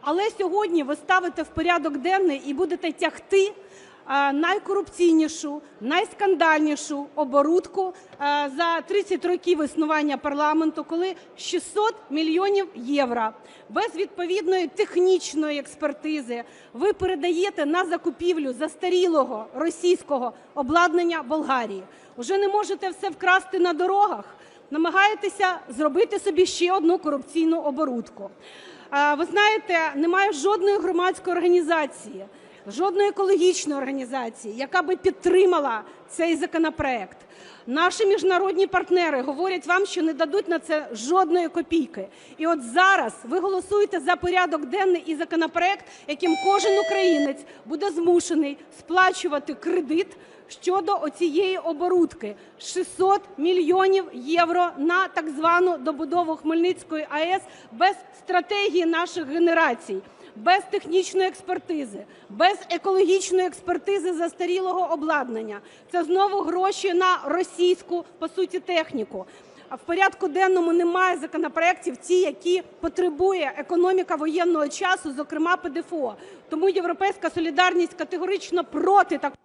Але сьогодні ви ставите в порядок денний і будете тягти е, найкорупційнішу, найскандальнішу оборудку е, за 30 років існування парламенту, коли 600 мільйонів євро без відповідної технічної експертизи ви передаєте на закупівлю застарілого російського обладнання Болгарії. Уже не можете все вкрасти на дорогах, намагаєтеся зробити собі ще одну корупційну оборудку. Е, Ви знаєте, немає жодної громадської організації, жодної екологічної організації, яка би підтримала цей законопроект. Наші міжнародні партнери говорять вам, що не дадуть на це жодної копійки. І от зараз ви голосуєте за порядок денний і законопроект, яким кожен українець буде змушений сплачувати кредит щодо оцієї оборудки 600 мільйонів євро на так звану добудову Хмельницької АЕС без стратегії наших генерацій, без технічної експертизи, без екологічної експертизи застарілого обладнання. Це знову гроші на російську по суті техніку. А в порядку денному немає законопроєктів, ті, які потребує економіка воєнного часу, зокрема ПДФО. Тому "Європейська солідарність" категорично проти такого